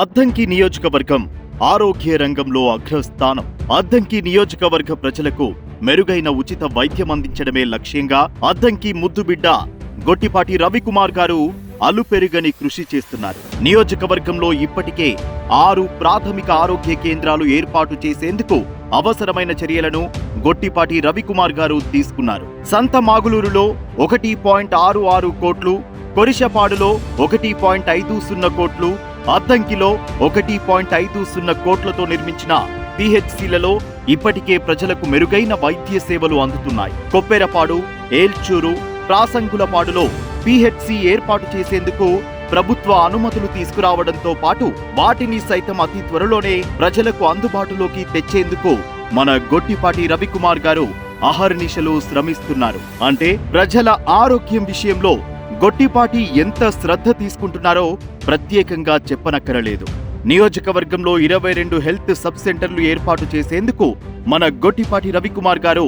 అద్దంకి నియోజకవర్గం ఆరోగ్య రంగంలో అగ్రస్థానం. అద్దంకి నియోజకవర్గ ప్రజలకు మెరుగైన ఉచిత వైద్యం అందించడమే లక్ష్యంగా అద్దంకి ముద్దుబిడ్డ గొట్టిపాటి రవికుమార్ గారు అలుపెరుగని కృషి చేస్తున్నారు. నియోజకవర్గంలో ఇప్పటికే ఆరు ప్రాథమిక ఆరోగ్య కేంద్రాలు ఏర్పాటు చేసేందుకు అవసరమైన చర్యలను గొట్టిపాటి రవికుమార్ గారు తీసుకున్నారు. సంత మాగులూరులో ఒకటి పాయింట్ ఆరు ఆరు కోట్లు కొరిషపాడులో ఒకటి పాయింట్ ఐదు సున్నా కోట్లు అద్దంకిలో ఒకటి పాయింట్ ఐదు సున్నా కోట్లతో నిర్మించిన పిహెచ్సిలలో ఇప్పటికే ప్రజలకు మెరుగైన వైద్య సేవలు అందుతున్నాయి. కొప్పెరపాడు ఏల్చూరు ప్రాసంగులపాడులో పిహెచ్సి ఏర్పాటు చేసేందుకు ప్రభుత్వ అనుమతులు తీసుకురావడంతో పాటు వాటిని సైతం అతి త్వరలోనే ప్రజలకు అందుబాటులోకి తెచ్చేందుకు మన గొట్టిపాటి రవికుమార్ గారు అహర్నిశలు శ్రమిస్తున్నారు. అంటే ప్రజల ఆరోగ్యం విషయంలో గొట్టిపాటి ఎంత శ్రద్ధ తీసుకుంటున్నారో ప్రత్యేకంగా చెప్పనక్కరలేదు. నియోజకవర్గంలో ఇరవై రెండు హెల్త్ సబ్ సెంటర్లు ఏర్పాటు చేసేందుకు మన గొట్టిపాటి రవికుమార్ గారు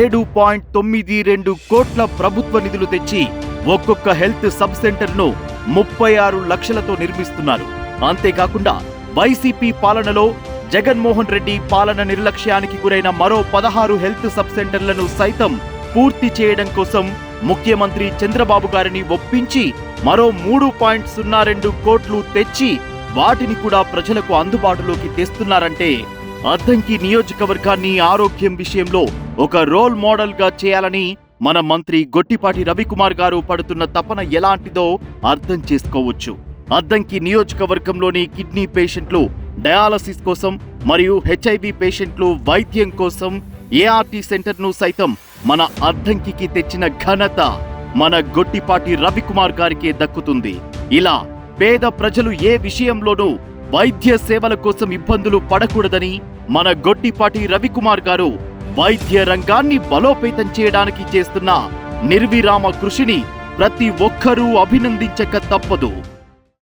ఏడు పాయింట్ తొమ్మిది రెండు కోట్ల ప్రభుత్వ నిధులు తెచ్చి ఒక్కొక్క హెల్త్ సబ్ సెంటర్ను ముప్పై ఆరు లక్షలతో నిర్మిస్తున్నారు. అంతేకాకుండా వైసీపీ పాలనలో జగన్మోహన్ రెడ్డి పాలన నిర్లక్ష్యానికి గురైన మరో పదహారు హెల్త్ సబ్ సెంటర్లను సైతం పూర్తి చేయడం కోసం ముఖ్యమంత్రి చంద్రబాబు గారిని ఒప్పించి మరో మూడు పాయింట్ సున్నా రెండు కోట్లు తెచ్చి వాటిని కూడా ప్రజలకు అందుబాటులోకి తెస్తున్నారంటే అద్దంకి నియోజకవర్గాన్ని ఆరోగ్యం విషయంలో ఒక రోల్ మోడల్గా చేయాలని మన మంత్రి గొట్టిపాటి రవికుమార్ గారు పడుతున్న తపన ఎలాంటిదో అర్థం చేసుకోవచ్చు. అద్దంకి నియోజకవర్గంలోని కిడ్నీ పేషెంట్లు డయాలసిస్ కోసం మరియు హెచ్ఐవి పేషెంట్లు వైద్యం కోసం ఏఆర్టీ సెంటర్ను సైతం మన అద్దంకికి తెచ్చిన ఘనత మన గొట్టిపాటి రవికుమార్ గారికే దక్కుతుంది. ఇలా పేద ప్రజలు ఏ విషయంలోనూ వైద్య సేవల కోసం ఇబ్బందులు పడకూడదని మన గొట్టిపాటి రవికుమార్ గారు వైద్య రంగాన్ని బలోపేతం చేయడానికి చేస్తున్న నిర్విరామ కృషిని ప్రతి ఒక్కరూ అభినందించక తప్పదు.